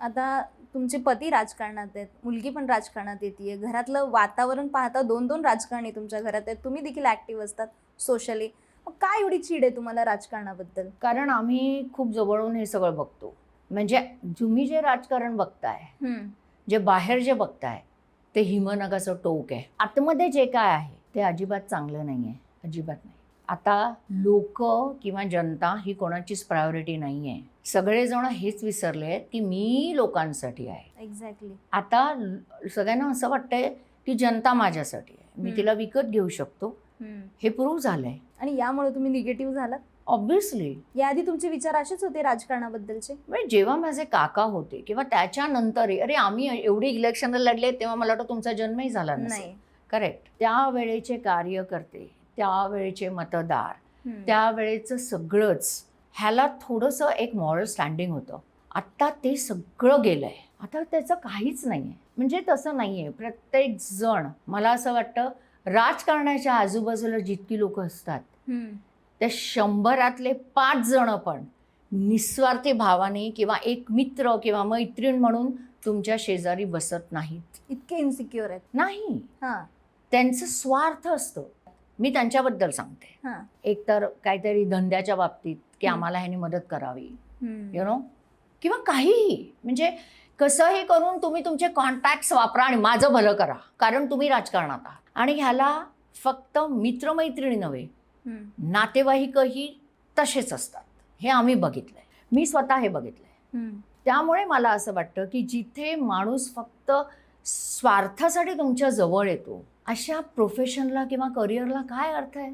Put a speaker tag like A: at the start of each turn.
A: आता तुमचे पती राजकारणात आहेत मुलगी पण राजकारणात येते घरातलं वातावरण पाहता दोन दोन राजकारणी तुमच्या घरात आहेत. तुम्ही देखील ऍक्टिव्ह असतात सोशली मग काय एवढी चीड आहे तुम्हाला राजकारणाबद्दल?
B: कारण आम्ही खूप जवळून हे सगळं बघतो. म्हणजे तुम्ही जे राजकारण बघताय जे बाहेर जे बघताय ते हिमनगाचं टोक आहे. आतमध्ये जे काय आहे ते अजिबात चांगलं नाही आहे अजिबात नाही. आता लोक किंवा जनता ही कोणाचीच प्रायोरिटी नाही आहे सगळेजण हेच विसरले आहेत की मी लोकांसाठी आहे.
A: एक्झॅक्टली
B: आता सगळ्यांना असं वाटतंय की जनता माझ्यासाठी आहे. मी. तिला विकत घेऊ शकतो. हे प्रूव्ह झालंय.
A: आणि यामुळे तुम्ही निगेटिव्ह झालात?
B: ऑब्व्हियसली
A: याआधी तुमचे विचार असेच होते राजकारणाबद्दलचे?
B: म्हणजे जेव्हा माझे काका होते किंवा त्याच्यानंतर अरे आम्ही एवढी इलेक्शन लढले तेव्हा मला वाटतं तुमचा जन्मही झाला नाही
A: नाही.
B: करेक्ट त्यावेळेचे कार्यकर्ते त्यावेळेचे मतदार. त्यावेळेचं सगळंच ह्याला थोडंसं एक मॉरल स्टँडिंग होतं. आत्ता ते सगळं गेलंय. आता त्याचं काहीच नाही आहे म्हणजे तसं नाही आहे प्रत्येक जण मला असं वाटतं राजकारणाच्या आजूबाजूला जितकी लोक असतात त्या शंभरातले पाच जण पण निस्वार्थी भावाने किंवा एक मित्र किंवा मैत्रीण म्हणून तुमच्या शेजारी बसत नाहीत.
A: इतके इन्सिक्युअर आहेत.
B: नाही. त्यांचं स्वार्थ असतं. मी त्यांच्याबद्दल सांगते.
A: हा.
B: एक तर काहीतरी धंद्याच्या बाबतीत की
A: हं.
B: आम्हाला ह्यानी मदत करावी. यु नो किंवा काहीही. म्हणजे कसंही करून तुम्ही तुमचे कॉन्टॅक्ट्स वापरा आणि माझं भलं करा. कारण तुम्ही राजकारणात आहात. आणि ह्याला फक्त मित्रमैत्रिणी नव्हे
A: हम्म,
B: नातेवाईकही तसेच असतात. हे आम्ही बघितलंय. मी स्वतः हे बघितलंय.
A: हम्म.
B: त्यामुळे मला असं वाटतं की जिथे माणूस फक्त स्वार्थासाठी तुमच्या जवळ येतो अशा प्रोफेशनला किंवा करिअरला काय अर्थ आहे?